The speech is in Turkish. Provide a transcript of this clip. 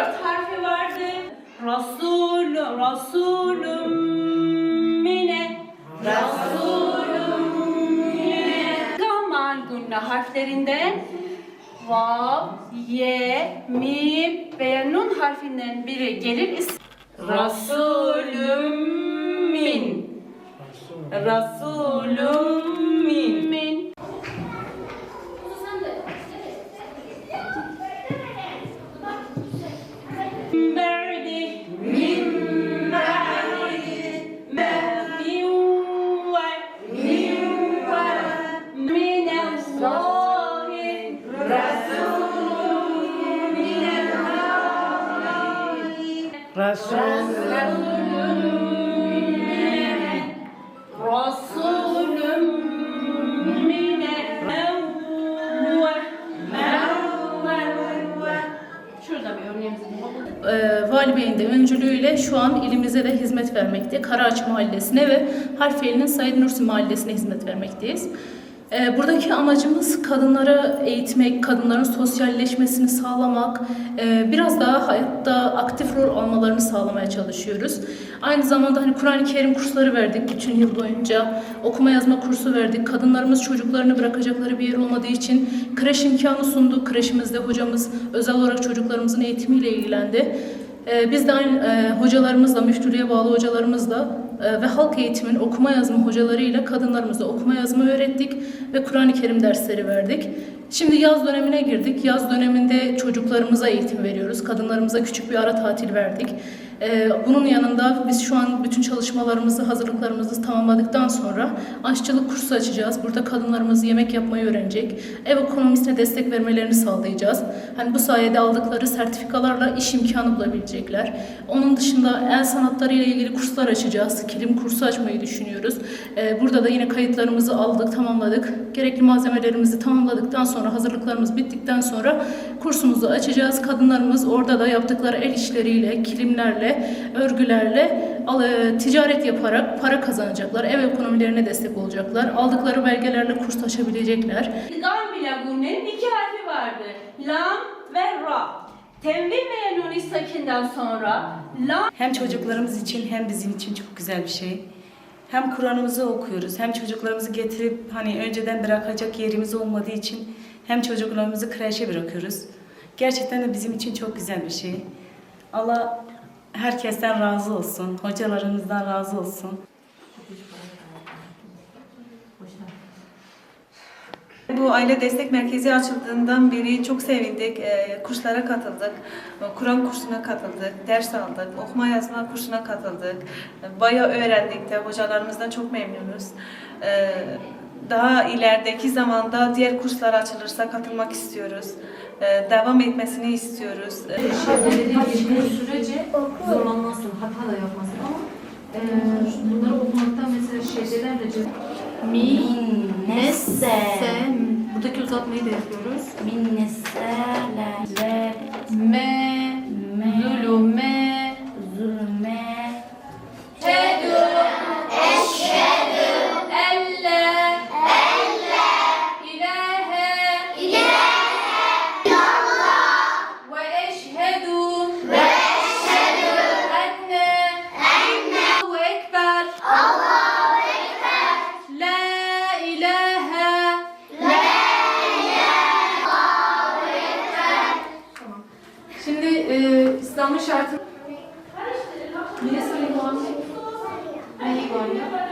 dört harfi vardı. Rasul, Rasulüm mine, Rasulüm mine. İdgam var günne harflerinden vav, ye, mim ve nun harfinden biri gelir. Rasulüm min. Rasulüm min. Allahi rasulun rasulun min Mevve Mevve Şurada bir örneğimiz var. e, Vali Bey'in de öncülüğüyle şu an ilimize de hizmet vermekte. Karaağaç Mahallesi'ne ve Harfeli'nin Said Nursi Mahallesi'ne hizmet vermekteyiz. E, Buradaki amacımız kadınları eğitmek, kadınların sosyalleşmesini sağlamak, e, biraz daha hayatta aktif rol almalarını sağlamaya çalışıyoruz. Aynı zamanda hani Kur'an-ı Kerim kursları verdik bütün yıl boyunca. Okuma yazma kursu verdik. Kadınlarımız çocuklarını bırakacakları bir yer olmadığı için kreş imkanı sunduk. Kreşimizde hocamız özel olarak çocuklarımızın eğitimiyle ilgilendi. Ee, Biz de aynı e, hocalarımızla, müftülüğe bağlı hocalarımızla ve halk eğitimin okuma yazma hocalarıyla kadınlarımıza okuma yazma öğrettik ve Kur'an-ı Kerim dersleri verdik. Şimdi yaz dönemine girdik. Yaz döneminde çocuklarımıza eğitim veriyoruz. Kadınlarımıza küçük bir ara tatil verdik. Ee, Bunun yanında biz şu an bütün çalışmalarımızı, hazırlıklarımızı tamamladıktan sonra aşçılık kursu açacağız. Burada kadınlarımız yemek yapmayı öğrenecek. Ev ekonomisine destek vermelerini sağlayacağız. Hani bu sayede aldıkları sertifikalarla iş imkanı bulabilecekler. Onun dışında el sanatları ile ilgili kurslar açacağız. Kilim kursu açmayı düşünüyoruz. Ee, Burada da yine kayıtlarımızı aldık, tamamladık. Gerekli malzemelerimizi tamamladıktan sonra, hazırlıklarımız bittikten sonra kursumuzu açacağız. Kadınlarımız orada da yaptıkları el işleriyle, kilimlerle, örgülerle e, ticaret yaparak para kazanacaklar. Ev ekonomilerine destek olacaklar. Aldıkları belgelerle kurs açabilecekler. Bile günnenin iki harfi vardı. Lam ve ra. Tenvin ve nun sakinden sonra lam Hem çocuklarımız için hem bizim için çok güzel bir şey. Hem Kur'an'ımızı okuyoruz, hem çocuklarımızı getirip hani önceden bırakacak yerimiz olmadığı için hem çocuklarımızı kreşe bırakıyoruz. Gerçekten de bizim için çok güzel bir şey. Allah herkesten razı olsun, hocalarımızdan razı olsun. Bu aile destek merkezi açıldığından beri çok sevindik. Ee, kurslara katıldık. Kur'an kursuna katıldık. Ders aldık. Okuma yazma kursuna katıldık. Bayağı öğrendik de. Hocalarımızdan çok memnunuz. Ee, daha ilerideki zamanda diğer kurslar açılırsa katılmak istiyoruz. Ee, devam etmesini istiyoruz. Ee, Dediğim sürece zorlanmazsın, hata da yapmazsın ama e, bunları okumaktan mesela şeyden de Minnese buradaki uzatmayı da yapıyoruz. Minnesele Me, zulüme, zulme kullanma şartı... Neresi Muhammed? Hangi Gonya?